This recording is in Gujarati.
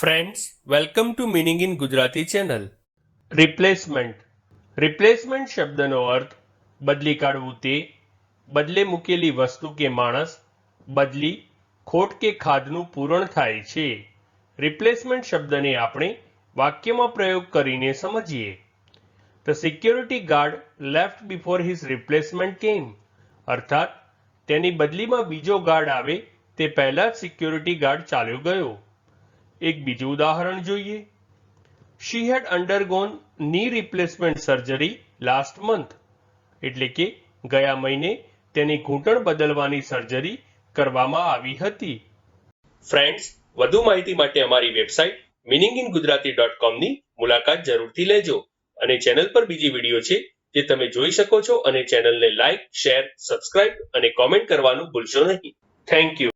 Friends welcome to meaning in Gujarati channel replacement replacement શબ્દનો અર્થ બદલી કાઢવું તે, બદલે મૂકેલી વસ્તુ કે માણસ, બદલી ખોટ કે ખાધનું પૂરણ થાય છે. રિપ્લેસમેન્ટ શબ્દને આપણે વાક્યમાં પ્રયોગ કરીને સમજીએ. The security guard left before his replacement came અર્થાત, તેની બદલીમાં બીજો ગાર્ડ આવે તે પહેલાં જ સિક્યોરિટી ગાર્ડ ચાલ્યો ગયો. એક બીજું ઉદાહરણ જોઈએ. She had undergone knee replacement surgery last month એટલે કે ગયા મહિને તેની ઘૂંટણ બદલવાની સર્જરી કરવામાં આવી હતી. ફ્રેન્ડ્સ વધુ માહિતી માટે અમારી website meaning in Gujarati dot કોમની મુલાકાત જરૂરથી લેજો અને ચેનલ પર બીજી વીડિયો છે જે તમે જોઈ શકો છો અને ચેનલને લાઇક શેર સબસ્ક્રાઇબ અને કોમેન્ટ કરવાનું ભૂલશો નહીં. Thank you